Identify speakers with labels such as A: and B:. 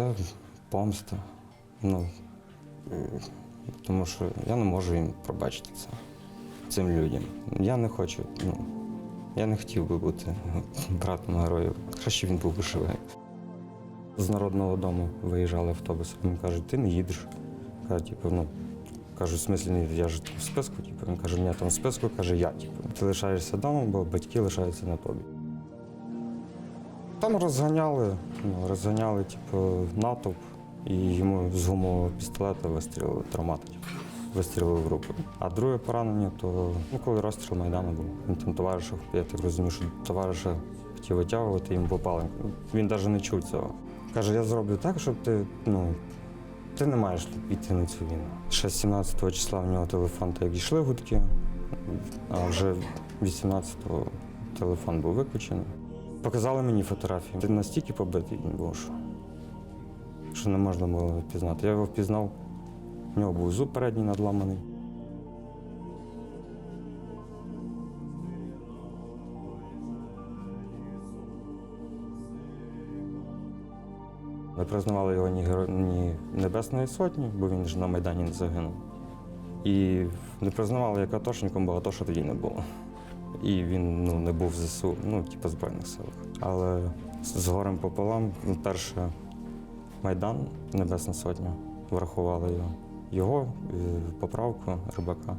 A: Це помста. Ну, тому що я не можу їм пробачити це цим людям. Я не хочу, ну, я не хотів би бути братом героїв. Краще він був би живий. З народного дому виїжджали автобусом. Він каже, ти не їдеш. Каже, типу, ну, кажу, в смислі, ні, я ж в списку, типу. Він каже, ні, там в списку, каже, я. Типу. Ти лишаєшся вдома, бо батьки лишаються на тобі. Там розганяли, ну, розганяли, типу, натовп, і йому з гумового пістолета вистрілили травмати. Типу. Вистрілили в руку. А друге поранення, то ну, коли розстріл Майдану був. Він там товариша, я так розумію, що товариша хотів витягувати, їм попали. Він навіть не чув цього. Каже, я зроблю так, щоб ти, ну, ти не маєш йти на цю війну. Ще 17 числа в нього телефон так дійшли гудки, а вже 18-го телефон був виключений. Показали мені фотографії. Він настільки побитий був, що, що не можна було впізнати. Я його впізнав, в нього був зуб передній надламаний. Не признавали його ні, геро... ні Небесної Сотні, бо він ж на Майдані не загинув. І не признавали як атошником, бо атоша тоді не було. І він ну, не був ЗСУ, ну, типу Збройних силах. Але з горем пополам, перше Майдан, Небесна Сотня, врахували його. Його, е, поправку Рибака.